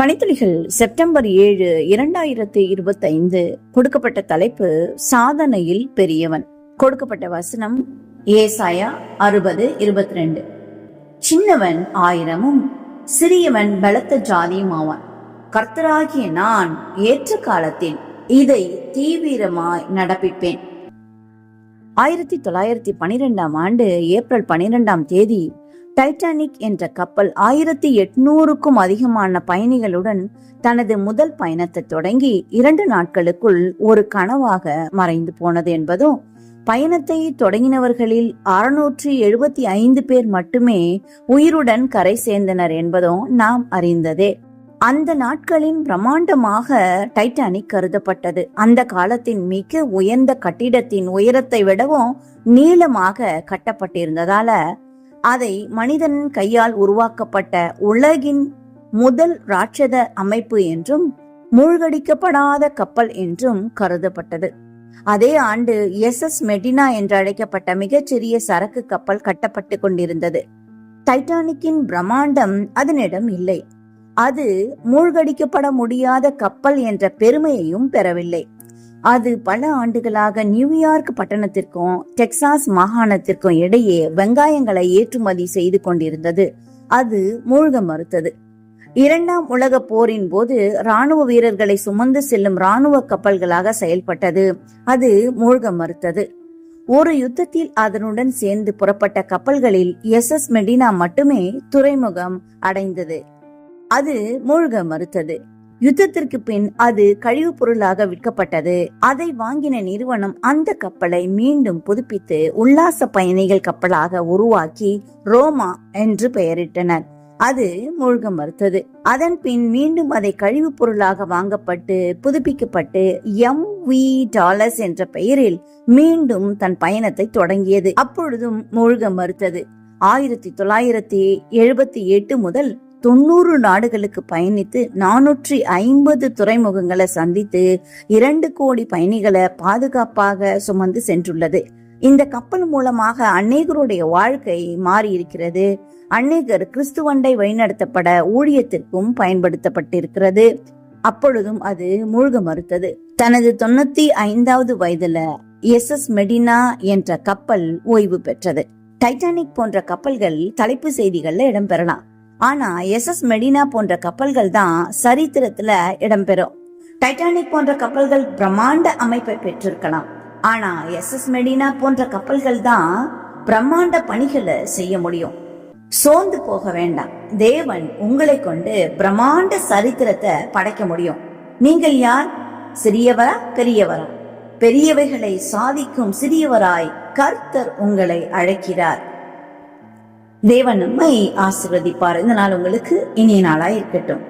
பணித்துளிகள் September ஏழு இரண்டாயிரத்தி இருபத்தி ஐந்து கொடுக்கப்பட்ட தலைப்பு சாதனையில் பெரியவன். கொடுக்கப்பட்ட வசனம் ஏசாயா அறுபது இருபத்தி ரெண்டு சின்னவன் ஆயிரமும் சிறியவன் பலத்த ஜாதியும் ஆவான் கர்த்தராகிய நான் ஏற்ற காலத்தில் இதை தீவிரமாய் நடப்பிப்பேன். ஆயிரத்தி தொள்ளாயிரத்தி பனிரெண்டாம் ஆண்டு ஏப்ரல் பனிரெண்டாம் தேதி டைட்டானிக் என்ற கப்பல் ஆயிரத்தி எட்நூறுக்கும் அதிகமான பயணிகளுடன் தனது முதல் பயணத்தை தொடங்கி இரண்டு நாட்களுக்குள் ஒரு கனவாக மறைந்து போனது என்பதும் பயணத்தை தொடங்கினவர்களில் அறுநூற்றி எழுபத்தி ஐந்து பேர் மட்டுமே உயிருடன் கரை சேர்ந்தனர் என்பதும் நாம் அறிந்ததே. அந்த நாட்களின் பிரம்மாண்டமாக டைட்டானிக் கருதப்பட்டது. அந்த காலத்தின் மிக உயர்ந்த கட்டிடத்தின் உயரத்தை விடவும் நீளமாக கட்டப்பட்டிருந்ததால அதை மனிதன் கையால் உருவாக்கப்பட்ட உலகின் முதல் ராட்சத அமைப்பு என்றும் மூழ்கடிக்கப்படாத கப்பல் என்றும் கருதப்பட்டது. அதே ஆண்டு எஸ் எஸ் மெடினா என்று அழைக்கப்பட்ட மிகச்சிறிய சரக்கு கப்பல் கட்டப்பட்டு கொண்டிருந்தது. டைட்டானிக்கின் பிரம்மாண்டம் அதனிடம் இல்லை. அது மூழ்கடிக்கப்பட முடியாத கப்பல் என்ற பெருமையையும் பெறவில்லை. அது பல ஆண்டுகளாக நியூயார்க் பட்டணத்திற்கும் டெக்சாஸ் மாகாணத்திற்கும் இடையே வெங்காயங்களை ஏற்றுமதி செய்து கொண்டிருந்தது. அது மூழ்க மறுத்தது. இரண்டாம் உலக போரின் போது ராணுவ வீரர்களை சுமந்து செல்லும் ராணுவ கப்பல்களாக செயல்பட்டது. அது மூழ்க மறுத்தது. ஒரு யுத்தத்தில் அதனுடன் சேர்ந்து புறப்பட்ட கப்பல்களில் எஸ். எஸ். மெடினா மட்டுமே துறைமுகம் அடைந்தது. அது மூழ்க மறுத்தது. யுத்தத்திற்கு பின் அது கழிவுப் பொருளாக விற்கப்பட்டது. அதை வாங்கின நிறுவனம் அந்த கப்பலை மீண்டும் புதுப்பித்து உல்லாச பயணிகள் கப்பலாக உருவாக்கி ரோமா என்று பெயரிட்டனர். அது மூழ்க மறுத்தது. அதன் பின் மீண்டும் அதை கழிவுப் பொருளாக வாங்கப்பட்டு புதுப்பிக்கப்பட்டு எம் வி டாலர்ஸ் என்ற பெயரில் மீண்டும் தன் பயணத்தை தொடங்கியது. அப்பொழுதும் மூழ்க மறுத்தது. ஆயிரத்தி தொள்ளாயிரத்தி எழுபத்தி எட்டு முதல் தொண்ணூறு நாடுகளுக்கு பயணித்து நானூற்றி ஐம்பது துறைமுகங்களை சந்தித்து இரண்டு கோடி பயணிகளை பாதுகாப்பாக சுமந்து சென்றுள்ளது. இந்த கப்பல் மூலமாக அநேகருடைய வாழ்க்கை மாறி இருக்கிறது அநேகர் கிறிஸ்துவண்டை வழிநடத்தப்பட ஊழியத்திற்கும் பயன்படுத்தப்பட்டிருக்கிறது. அப்பொழுதும் அது மூழ்க மறுத்தது. தனது தொண்ணூத்தி ஐந்தாவது வயதுல எஸ் எஸ் மெடினா என்ற கப்பல் ஓய்வு பெற்றது. டைட்டானிக் போன்ற கப்பல்கள் தலைப்பு செய்திகள்ல இடம்பெறலாம். ஆனா எஸ் எஸ் மெடினா போன்ற கப்பல்கள் தான் சரித்திரத்துல இடம்பெறும். டைட்டானிக் போன்ற கப்பல்கள் பிரம்மாண்ட அமைப்பை பெற்றிருக்கலாம். ஆனா எஸ் எஸ் மெடினா போன்ற கப்பல்கள் தான் பிரம்மாண்ட பணிகளை செய்ய முடியும். சோர்ந்து போக வேண்டாம். தேவன் உங்களை கொண்டு பிரம்மாண்ட சரித்திரத்தை படைக்க முடியும். நீங்கள் யார்? சிறியவரா பெரியவரா? பெரியவைகளை சாதிக்கும் சிறியவராய் கர்த்தர் உங்களை அழைக்கிறார். தேவன் நம்மை ஆசிர்வதிப்பார். இந்த நாள் உங்களுக்கு இனிய நாளாக இருக்கட்டும்.